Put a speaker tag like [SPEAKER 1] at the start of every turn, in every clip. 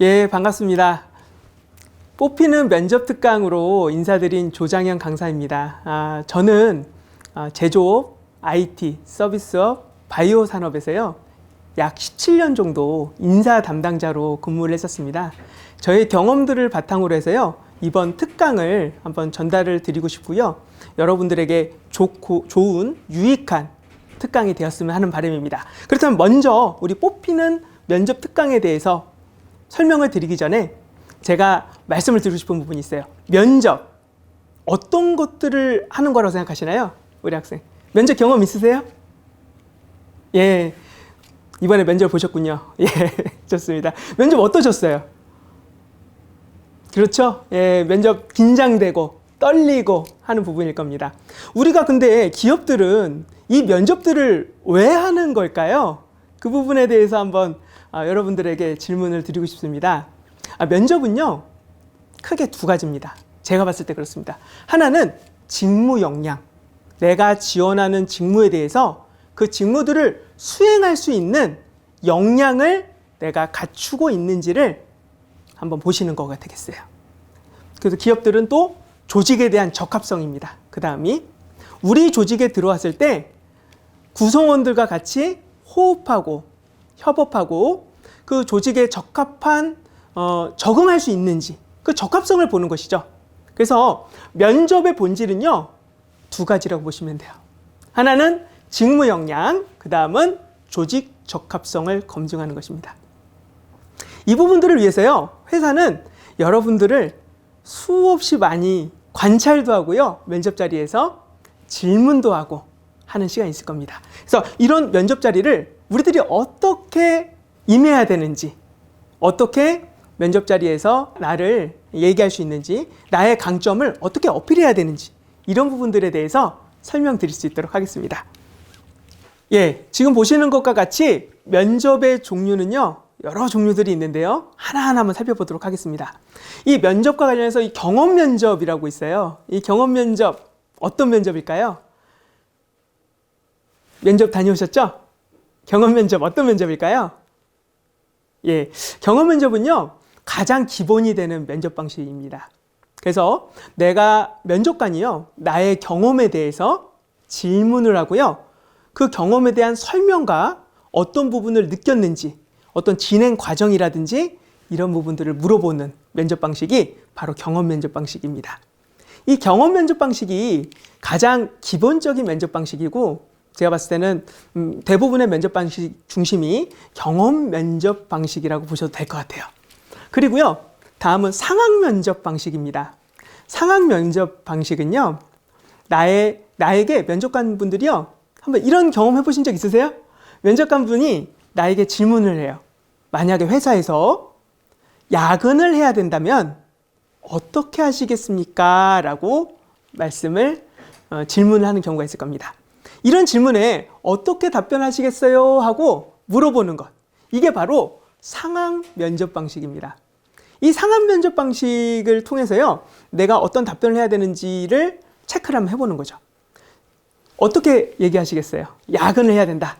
[SPEAKER 1] 예, 반갑습니다. 뽑히는 면접 특강으로 인사드린 조장현 강사입니다. 아, 저는 아, 제조업, IT, 서비스업, 바이오 산업에서요. 약 17년 정도 인사 담당자로 근무를 했었습니다. 저의 경험들을 바탕으로 해서요. 이번 특강을 한번 전달을 드리고 싶고요. 여러분들에게 좋고 좋은 유익한 특강이 되었으면 하는 바람입니다. 그렇다면 먼저 우리 뽑히는 면접 특강에 대해서 설명을 드리기 전에 제가 말씀을 드리고 싶은 부분이 있어요. 면접. 어떤 것들을 하는 거라고 생각하시나요? 우리 학생. 면접 경험 있으세요? 예. 이번에 면접 보셨군요. 예. 좋습니다. 면접 어떠셨어요? 그렇죠? 예. 면접 긴장되고 떨리고 하는 부분일 겁니다. 우리가 근데 기업들은 이 면접들을 왜 하는 걸까요? 그 부분에 대해서 한번 아, 여러분들에게 질문을 드리고 싶습니다. 아, 면접은요, 크게 두 가지입니다. 제가 봤을 때 그렇습니다. 하나는 직무 역량. 내가 지원하는 직무에 대해서 그 직무들을 수행할 수 있는 역량을 내가 갖추고 있는지를 한번 보시는 거가 되겠어요. 그래서 기업들은 또 조직에 대한 적합성입니다. 그 다음이 우리 조직에 들어왔을 때 구성원들과 같이 호흡하고 협업하고 그 조직에 적합한 어, 적응할 수 있는지 그 적합성을 보는 것이죠. 그래서 면접의 본질은요 두 가지라고 보시면 돼요. 하나는 직무 역량, 그 다음은 조직 적합성을 검증하는 것입니다. 이 부분들을 위해서요 회사는 여러분들을 수없이 많이 관찰도 하고요 면접 자리에서 질문도 하고 하는 시간이 있을 겁니다. 그래서 이런 면접 자리를 우리들이 어떻게 임해야 되는지, 어떻게 면접 자리에서 나를 얘기할 수 있는지, 나의 강점을 어떻게 어필해야 되는지, 이런 부분들에 대해서 설명드릴 수 있도록 하겠습니다. 예, 지금 보시는 것과 같이 면접의 종류는요, 여러 종류들이 있는데요. 하나하나 한번 살펴보도록 하겠습니다. 이 면접과 관련해서 이 경험 면접이라고 있어요. 이 경험 면접, 어떤 면접일까요? 면접 다녀오셨죠? 경험 면접 어떤 면접일까요? 예, 경험 면접은요 가장 기본이 되는 면접 방식입니다. 그래서 내가 면접관이요 나의 경험에 대해서 질문을 하고요 그 경험에 대한 설명과 어떤 부분을 느꼈는지 어떤 진행 과정이라든지 이런 부분들을 물어보는 면접 방식이 바로 경험 면접 방식입니다. 이 경험 면접 방식이 가장 기본적인 면접 방식이고 제가 봤을 때는 음, 대부분의 면접 방식 중심이 경험 면접 방식이라고 보셔도 될 것 같아요. 그리고요, 다음은 상황 면접 방식입니다. 상황 면접 방식은요, 나의, 나에게 면접관 분들이요, 한번 이런 경험 해보신 적 있으세요? 면접관 분이 나에게 질문을 해요. 만약에 회사에서 야근을 해야 된다면 어떻게 하시겠습니까? 라고 말씀을, 어, 질문을 하는 경우가 있을 겁니다. 이런 질문에 어떻게 답변하시겠어요? 하고 물어보는 것. 이게 바로 상황 면접 방식입니다. 이 상황 면접 방식을 통해서요, 내가 어떤 답변을 해야 되는지를 체크를 한번 해보는 거죠. 어떻게 얘기하시겠어요? 야근을 해야 된다.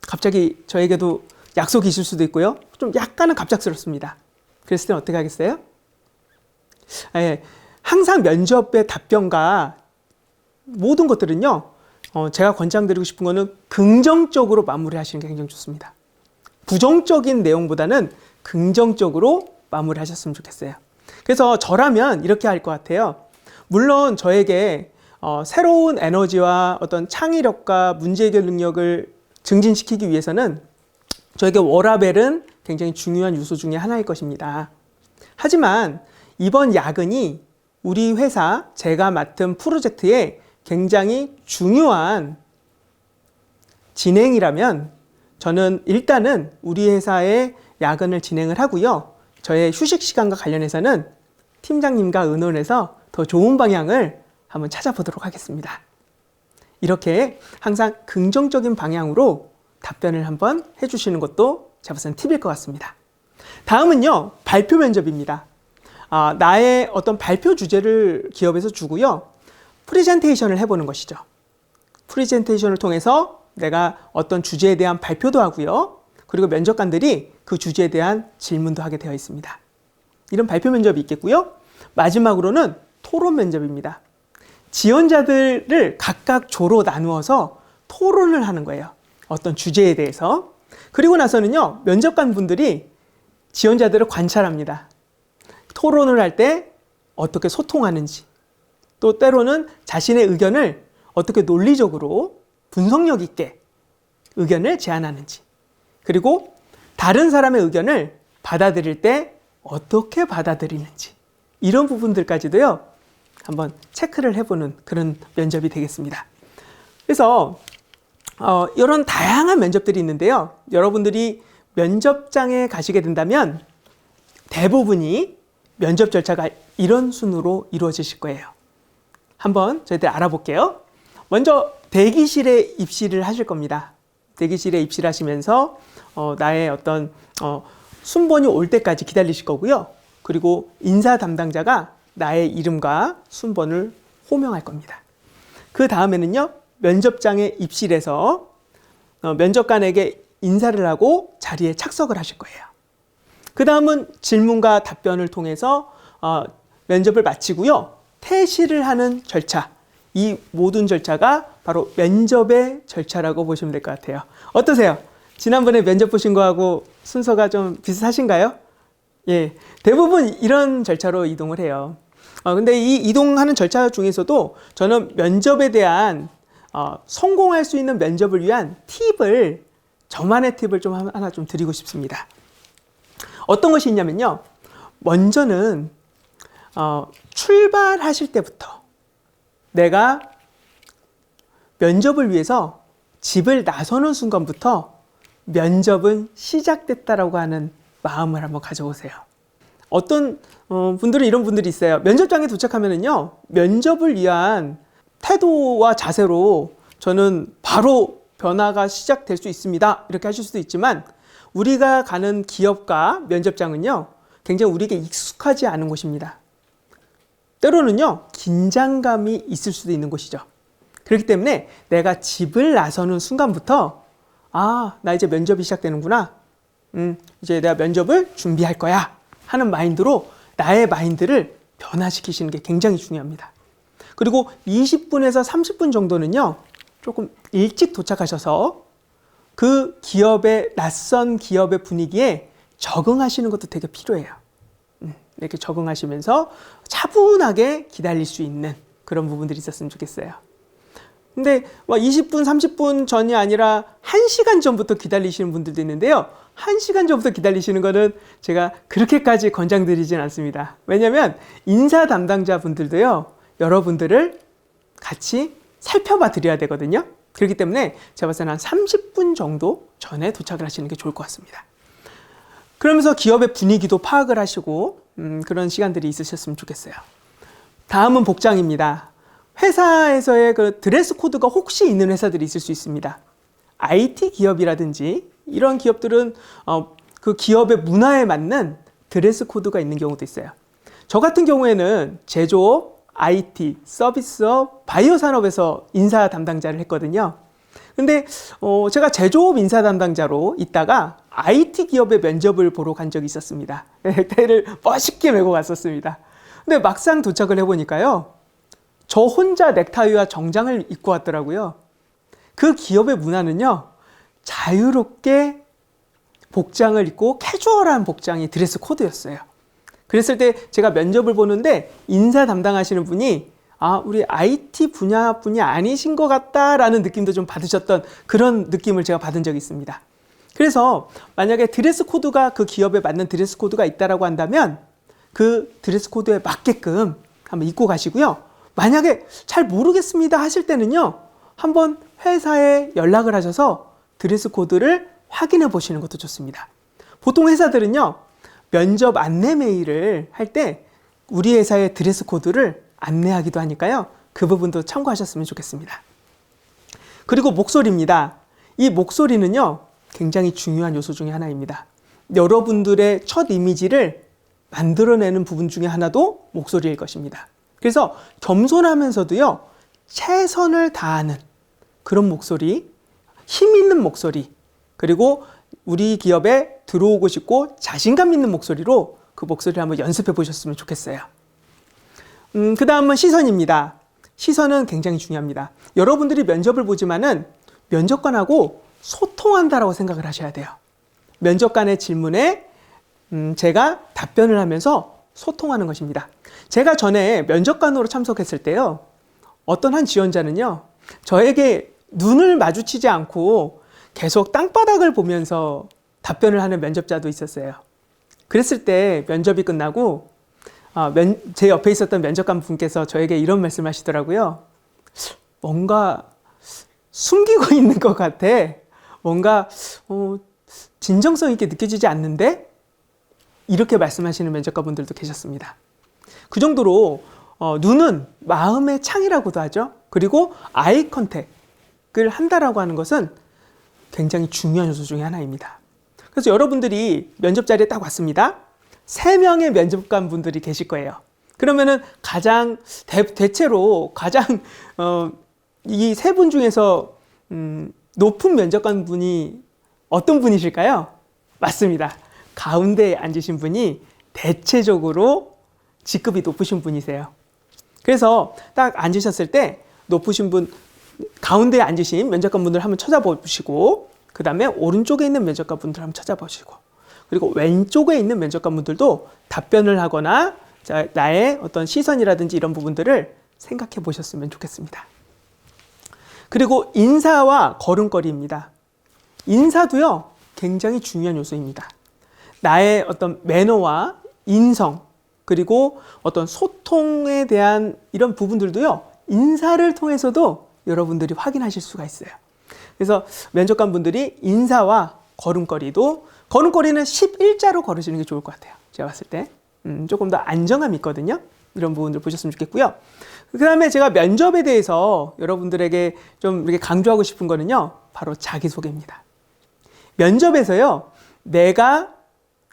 [SPEAKER 1] 갑자기 저에게도 약속이 있을 수도 있고요. 좀 약간은 갑작스럽습니다. 그랬을 때는 어떻게 하겠어요? 예, 항상 면접의 답변과 모든 것들은요, 어, 제가 권장드리고 싶은 거는 긍정적으로 마무리하시는 게 굉장히 좋습니다. 부정적인 내용보다는 긍정적으로 마무리하셨으면 좋겠어요. 그래서 저라면 이렇게 할 것 같아요. 물론 저에게 어, 새로운 에너지와 어떤 창의력과 문제 해결 능력을 증진시키기 위해서는 저에게 워라벨은 굉장히 중요한 요소 중의 하나일 것입니다. 하지만 이번 야근이 우리 회사 제가 맡은 프로젝트에 굉장히 중요한 진행이라면 저는 일단은 우리 회사의 야근을 진행을 하고요. 저의 휴식 시간과 관련해서는 팀장님과 의논해서 더 좋은 방향을 한번 찾아보도록 하겠습니다. 이렇게 항상 긍정적인 방향으로 답변을 한번 해주시는 것도 제가 봤을 땐 팁일 것 같습니다. 다음은요, 발표 면접입니다. 아, 나의 어떤 발표 주제를 기업에서 주고요. 프레젠테이션을 해보는 것이죠. 프레젠테이션을 통해서 내가 어떤 주제에 대한 발표도 하고요. 그리고 면접관들이 그 주제에 대한 질문도 하게 되어 있습니다. 이런 발표 면접이 있겠고요. 마지막으로는 토론 면접입니다. 지원자들을 각각 조로 나누어서 토론을 하는 거예요. 어떤 주제에 대해서. 그리고 나서는요, 면접관 분들이 지원자들을 관찰합니다. 토론을 할 때 어떻게 소통하는지, 또 때로는 자신의 의견을 어떻게 논리적으로 분석력 있게 의견을 제안하는지, 그리고 다른 사람의 의견을 받아들일 때 어떻게 받아들이는지, 이런 부분들까지도요, 한번 체크를 해보는 그런 면접이 되겠습니다. 그래서 어, 이런 다양한 면접들이 있는데요. 여러분들이 면접장에 가시게 된다면 대부분이 면접 절차가 이런 순으로 이루어지실 거예요. 한번 저희들 알아볼게요. 먼저 대기실에 입실을 하실 겁니다. 대기실에 입실하시면서 어, 나의 어떤 어, 순번이 올 때까지 기다리실 거고요. 그리고 인사 담당자가 나의 이름과 순번을 호명할 겁니다. 그 다음에는요, 면접장에 입실해서 어, 면접관에게 인사를 하고 자리에 착석을 하실 거예요. 그 다음은 질문과 답변을 통해서 어, 면접을 마치고요, 퇴실을 하는 절차. 이 모든 절차가 바로 면접의 절차라고 보시면 될 것 같아요. 어떠세요? 지난번에 면접 보신 거하고 순서가 좀 비슷하신가요? 예, 대부분 이런 절차로 이동을 해요. 어, 근데 이 이동하는 절차 중에서도 저는 면접에 대한 어, 성공할 수 있는 면접을 위한 팁을 저만의 팁을 좀 하나 좀 드리고 싶습니다. 어떤 것이 있냐면요. 먼저는 어, 출발하실 때부터 내가 면접을 위해서 집을 나서는 순간부터 면접은 시작됐다라고 하는 마음을 한번 가져보세요. 어떤 어, 분들은 이런 분들이 있어요. 면접장에 도착하면은요, 면접을 위한 태도와 자세로 저는 바로 변화가 시작될 수 있습니다. 이렇게 하실 수도 있지만, 우리가 가는 기업과 면접장은요, 굉장히 우리에게 익숙하지 않은 곳입니다. 때로는요, 긴장감이 있을 수도 있는 곳이죠. 그렇기 때문에 내가 집을 나서는 순간부터, 아, 나 이제 면접이 시작되는구나. 음, 이제 내가 면접을 준비할 거야. 하는 마인드로 나의 마인드를 변화시키시는 게 굉장히 중요합니다. 그리고 20분에서 30분 정도는요, 조금 일찍 도착하셔서 그 기업의, 낯선 기업의 분위기에 적응하시는 것도 되게 필요해요. 음, 이렇게 적응하시면서 차분하게 기다릴 수 있는 그런 부분들이 있었으면 좋겠어요. 근데 20분, 30분 전이 아니라 1시간 전부터 기다리시는 분들도 있는데요. 1시간 전부터 기다리시는 거는 제가 그렇게까지 권장드리진 않습니다. 왜냐면 인사 담당자 분들도요. 여러분들을 같이 살펴봐 드려야 되거든요. 그렇기 때문에 제가 봤을 때는 한 30분 정도 전에 도착을 하시는 게 좋을 것 같습니다. 그러면서 기업의 분위기도 파악을 하시고 음, 그런 시간들이 있으셨으면 좋겠어요. 다음은 복장입니다. 회사에서의 그 드레스 코드가 혹시 있는 회사들이 있을 수 있습니다. IT 기업이라든지 이런 기업들은 어, 그 기업의 문화에 맞는 드레스 코드가 있는 경우도 있어요. 저 같은 경우에는 제조업, IT, 서비스업, 바이오 산업에서 인사 담당자를 했거든요. 근데 어, 제가 제조업 인사 담당자로 있다가 IT 기업의 면접을 보러 간 적이 있었습니다. 때를 멋있게 메고 갔었습니다. 근데 막상 도착을 해보니까요. 저 혼자 넥타이와 정장을 입고 왔더라고요. 그 기업의 문화는요, 자유롭게 복장을 입고 캐주얼한 복장이 드레스 코드였어요. 그랬을 때 제가 면접을 보는데 인사 담당하시는 분이 아, 우리 IT 분야 분이 아니신 것 같다라는 느낌도 좀 받으셨던 그런 느낌을 제가 받은 적이 있습니다. 그래서 만약에 드레스 코드가 그 기업에 맞는 드레스 코드가 있다라고 한다면 그 드레스 코드에 맞게끔 한번 입고 가시고요. 만약에 잘 모르겠습니다 하실 때는요. 한번 회사에 연락을 하셔서 드레스 코드를 확인해 보시는 것도 좋습니다. 보통 회사들은요, 면접 안내 메일을 할 때 우리 회사의 드레스 코드를 안내하기도 하니까요, 그 부분도 참고하셨으면 좋겠습니다. 그리고 목소리입니다. 이 목소리는요, 굉장히 중요한 요소 중에 하나입니다. 여러분들의 첫 이미지를 만들어내는 부분 중에 하나도 목소리일 것입니다. 그래서 겸손하면서도요, 최선을 다하는 그런 목소리, 힘 있는 목소리 그리고 우리 기업에 들어오고 싶고 자신감 있는 목소리로 그 목소리를 한번 연습해 보셨으면 좋겠어요. 음, 그 다음은 시선입니다. 시선은 굉장히 중요합니다. 여러분들이 면접을 보지만은 면접관하고 소통한다라고 생각을 하셔야 돼요. 면접관의 질문에 음, 제가 답변을 하면서 소통하는 것입니다. 제가 전에 면접관으로 참석했을 때요. 어떤 한 지원자는요. 저에게 눈을 마주치지 않고 계속 땅바닥을 보면서 답변을 하는 면접자도 있었어요. 그랬을 때 면접이 끝나고 아, 면, 제 옆에 있었던 면접관 분께서 저에게 이런 말씀 하시더라고요. 뭔가 숨기고 있는 것 같아. 뭔가 어, 진정성 있게 느껴지지 않는데? 이렇게 말씀하시는 면접관 분들도 계셨습니다. 그 정도로 어, 눈은 마음의 창이라고도 하죠. 그리고 아이 컨택을 한다라고 하는 것은 굉장히 중요한 요소 중에 하나입니다. 그래서 여러분들이 면접 자리에 딱 왔습니다. 세 명의 면접관 분들이 계실 거예요. 그러면은 가장 대, 대체로 가장 어, 이 세 분 중에서 음, 높은 면접관 분이 어떤 분이실까요? 맞습니다. 가운데에 앉으신 분이 대체적으로 직급이 높으신 분이세요. 그래서 딱 앉으셨을 때 높으신 분 가운데에 앉으신 면접관 분들 한번 찾아보시고 그 다음에 오른쪽에 있는 면접관 분들 한번 찾아보시고 그리고 왼쪽에 있는 면접관 분들도 답변을 하거나 자, 나의 어떤 시선이라든지 이런 부분들을 생각해 보셨으면 좋겠습니다. 그리고 인사와 걸음걸이입니다. 인사도요, 굉장히 중요한 요소입니다. 나의 어떤 매너와 인성, 그리고 어떤 소통에 대한 이런 부분들도요, 인사를 통해서도 여러분들이 확인하실 수가 있어요. 그래서 면접관 분들이 인사와 걸음걸이도, 걸음걸이는 11자로 걸으시는 게 좋을 것 같아요. 제가 봤을 때. 음, 조금 더 안정감이 있거든요. 이런 부분들 보셨으면 좋겠고요. 그 다음에 제가 면접에 대해서 여러분들에게 좀 이렇게 강조하고 싶은 거는요, 바로 자기소개입니다. 면접에서요, 내가,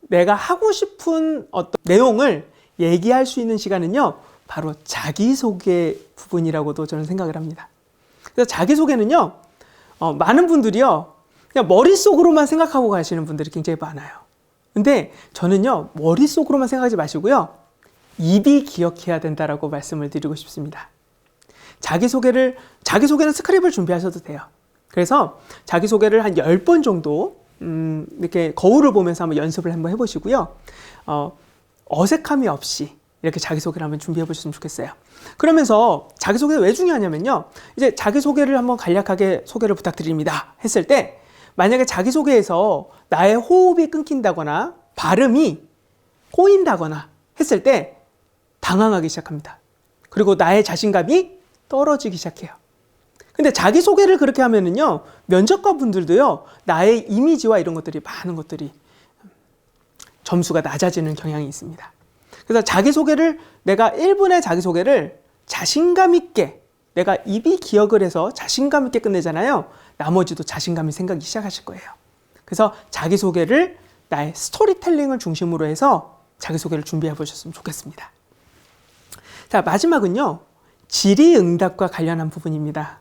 [SPEAKER 1] 내가 하고 싶은 어떤 내용을 얘기할 수 있는 시간은요, 바로 자기소개 부분이라고도 저는 생각을 합니다. 그래서 자기소개는요, 어, 많은 분들이요, 그냥 머릿속으로만 생각하고 가시는 분들이 굉장히 많아요. 근데 저는요, 머릿속으로만 생각하지 마시고요, 입이 기억해야 된다라고 말씀을 드리고 싶습니다. 자기소개를, 자기소개는 스크립을 준비하셔도 돼요. 그래서 자기소개를 한 10번 정도, 음, 이렇게 거울을 보면서 한번 연습을 한번 해보시고요. 어, 어색함이 없이 이렇게 자기소개를 한번 준비해 보셨으면 좋겠어요. 그러면서 자기소개가 왜 중요하냐면요. 이제 자기소개를 한번 간략하게 소개를 부탁드립니다. 했을 때 만약에 자기소개에서 나의 호흡이 끊긴다거나 발음이 꼬인다거나 했을 때 당황하기 시작합니다. 그리고 나의 자신감이 떨어지기 시작해요. 근데 자기소개를 그렇게 하면은요, 면접관 분들도요, 나의 이미지와 이런 것들이 많은 것들이 점수가 낮아지는 경향이 있습니다. 그래서 자기소개를 내가 1분의 자기소개를 자신감 있게 내가 입이 기억을 해서 자신감 있게 끝내잖아요. 나머지도 자신감이 생각이 시작하실 거예요. 그래서 자기소개를 나의 스토리텔링을 중심으로 해서 자기소개를 준비해 보셨으면 좋겠습니다. 자, 마지막은요. 질의응답과 관련한 부분입니다.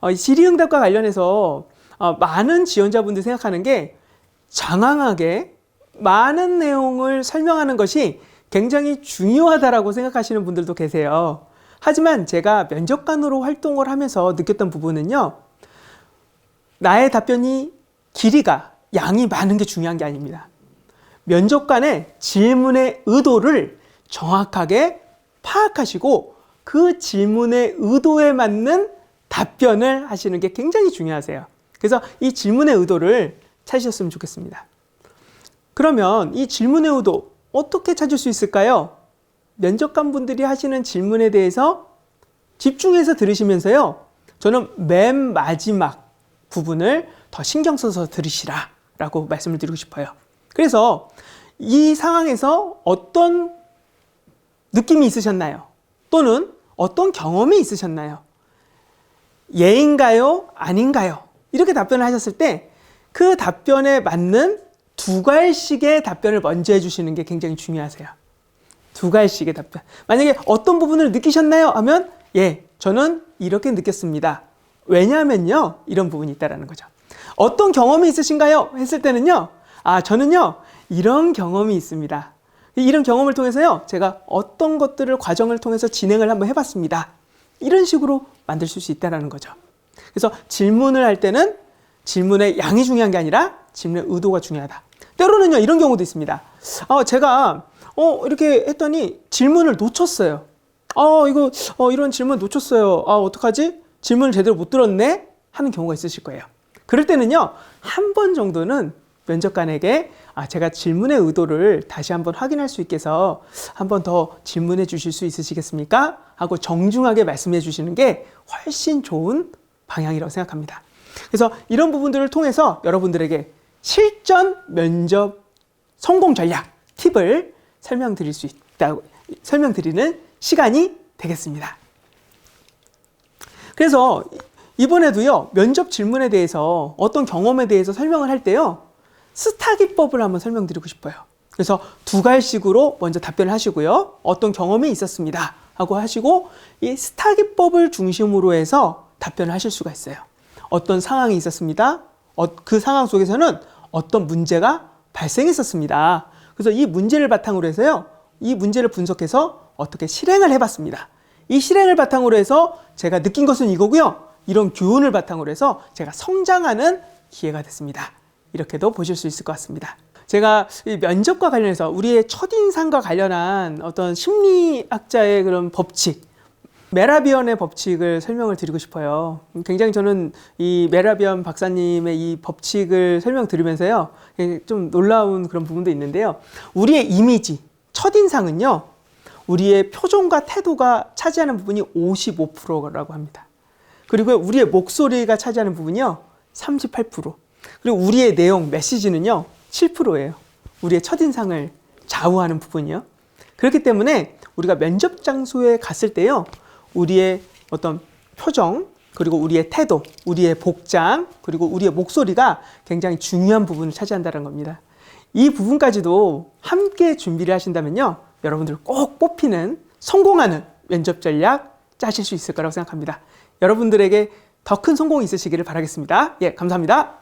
[SPEAKER 1] 어, 질의응답과 관련해서 어, 많은 지원자분들이 생각하는 게 장황하게 많은 내용을 설명하는 것이 굉장히 중요하다라고 생각하시는 분들도 계세요. 하지만 제가 면접관으로 활동을 하면서 느꼈던 부분은요. 나의 답변이 길이가 양이 많은 게 중요한 게 아닙니다. 면접관의 질문의 의도를 정확하게 파악하시고 그 질문의 의도에 맞는 답변을 하시는 게 굉장히 중요하세요. 그래서 이 질문의 의도를 찾으셨으면 좋겠습니다. 그러면 이 질문의 의도 어떻게 찾을 수 있을까요? 면접관 분들이 하시는 질문에 대해서 집중해서 들으시면서요. 저는 맨 마지막 부분을 더 신경 써서 들으시라 라고 말씀을 드리고 싶어요. 그래서 이 상황에서 어떤 느낌이 있으셨나요? 또는 어떤 경험이 있으셨나요? 예인가요? 아닌가요? 이렇게 답변을 하셨을 때 그 답변에 맞는 두 갈씩의 답변을 먼저 해주시는 게 굉장히 중요하세요. 두 갈씩의 답변. 만약에 어떤 부분을 느끼셨나요? 하면 예, 저는 이렇게 느꼈습니다. 왜냐하면요, 이런 부분이 있다라는 거죠. 어떤 경험이 있으신가요? 했을 때는요. 아, 저는요. 이런 경험이 있습니다. 이런 경험을 통해서요. 제가 어떤 것들을 과정을 통해서 진행을 한번 해봤습니다. 이런 식으로 만들 수 있다는 거죠. 그래서 질문을 할 때는 질문의 양이 중요한 게 아니라 질문의 의도가 중요하다. 때로는요, 이런 경우도 있습니다. 어, 제가, 어, 이렇게 했더니 질문을 놓쳤어요. 어, 이거, 어, 이런 질문 놓쳤어요. 아, 어떡하지? 질문을 제대로 못 들었네? 하는 경우가 있으실 거예요. 그럴 때는요, 한 번 정도는 면접관에게 아, 제가 질문의 의도를 다시 한번 확인할 수 있게 해서 한번 더 질문해 주실 수 있으시겠습니까? 하고 정중하게 말씀해 주시는 게 훨씬 좋은 방향이라고 생각합니다. 그래서 이런 부분들을 통해서 여러분들에게 실전 면접 성공 전략 팁을 설명드릴 수 있다고 설명드리는 시간이 되겠습니다. 그래서 이번에도요 면접 질문에 대해서 어떤 경험에 대해서 설명을 할 때요 스타 기법을 한번 설명드리고 싶어요. 그래서 두 갈식으로 먼저 답변을 하시고요 어떤 경험이 있었습니다 하고 하시고 이 스타 기법을 중심으로 해서 답변을 하실 수가 있어요. 어떤 상황이 있었습니다. 어, 그 상황 속에서는 어떤 문제가 발생했었습니다. 그래서 이 문제를 바탕으로 해서요 이 문제를 분석해서 어떻게 실행을 해봤습니다. 이 실행을 바탕으로 해서 제가 느낀 것은 이거고요. 이런 교훈을 바탕으로 해서 제가 성장하는 기회가 됐습니다. 이렇게도 보실 수 있을 것 같습니다. 제가 이 면접과 관련해서 우리의 첫인상과 관련한 어떤 심리학자의 그런 법칙, 메라비언의 법칙을 설명을 드리고 싶어요. 굉장히 저는 이 메라비언 박사님의 이 법칙을 설명드리면서요. 좀 놀라운 그런 부분도 있는데요. 우리의 이미지, 첫인상은요. 우리의 표정과 태도가 차지하는 부분이 55%라고 합니다. 그리고 우리의 목소리가 차지하는 부분이요. 38%. 그리고 우리의 내용, 메시지는요. 7%예요. 우리의 첫인상을 좌우하는 부분이요. 그렇기 때문에 우리가 면접 장소에 갔을 때요. 우리의 어떤 표정, 그리고 우리의 태도, 우리의 복장, 그리고 우리의 목소리가 굉장히 중요한 부분을 차지한다는 겁니다. 이 부분까지도 함께 준비를 하신다면요. 여러분들 꼭 뽑히는 성공하는 면접 전략 짜실 수 있을 거라고 생각합니다. 여러분들에게 더 큰 성공이 있으시기를 바라겠습니다. 예, 감사합니다.